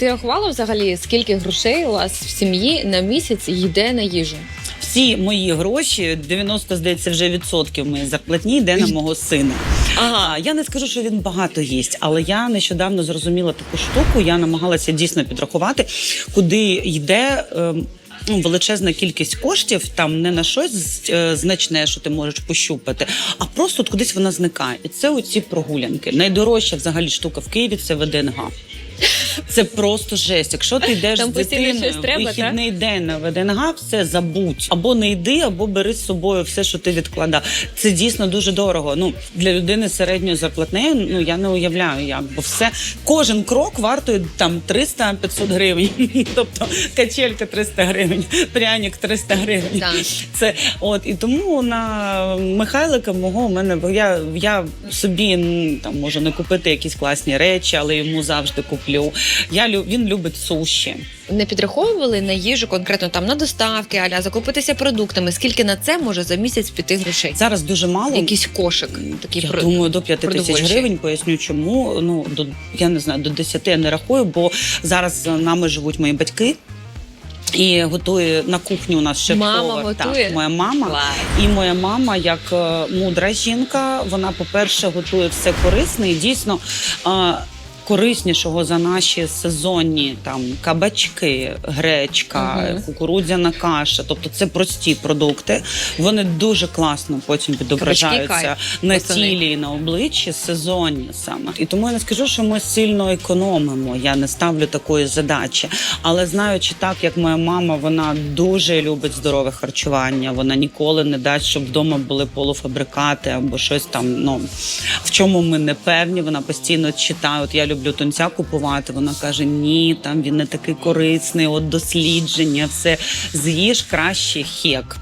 Ти рахувала взагалі, скільки грошей у вас в сім'ї на місяць йде на їжу? Всі мої гроші, 90, здається, вже відсотків моєї зарплатні йде на мого сина. Ага. Я не скажу, що він багато їсть, але я нещодавно зрозуміла таку штуку. Я намагалася дійсно підрахувати, куди йде. ем, Ну, величезна кількість коштів там не на щось е, значне, що ти можеш пощупати, а просто от кудись вона зникає. І це оці прогулянки. Найдорожча взагалі штука в Києві це ВДНГ. Це просто жесть. Якщо ти йдеш Там з постійно дитиною щось треба, вихідний день на ВДНГ, все забудь. Або не йди, або бери з собою все, що ти відкладав. Це дійсно дуже дорого. Ну для людини з середньою зарплатнею, ну я не уявляю, як бо все кожен крок вартує там 300-500 гривень. Тобто качелька 300 гривень, пряник 300 гривень. Так. Це от і тому на Михайлика мого в мене бо я, я собі там можу не купити якісь класні речі, але йому завжди куплю. Я лю- він любить суші. Не підраховували на їжу конкретно там на доставки, аля закупитися продуктами. Скільки на це може за місяць піти грошей? Зараз дуже мало. Якийсь кошик. Такий я про- думаю, до 5 тисяч гривень. Поясню, чому ну до я не знаю, до 10 я не рахую, бо зараз за нами живуть мої батьки. І готує на кухні у нас ще Мама готує? Так, моя мама. Клас. І моя мама, як е, мудра жінка, вона, по-перше, готує все корисне і дійсно. е, Кориснішого за наші сезонні там кабачки, гречка, Мгм. кукурудзяна каша. Тобто це прості продукти. Вони дуже класно потім відображаються на тілі і на обличчі сезонні саме. І тому я не скажу, що ми сильно економимо. Я не ставлю такої задачі. Але знаючи так, як моя мама, вона дуже любить здорове харчування. Вона ніколи не дасть, щоб вдома були полуфабрикати або щось там. Ну в чому ми не певні. Вона постійно читає. От я люблю тунця купувати. Вона каже: Ні, там він не такий корисний. От дослідження, все з'їж краще хек.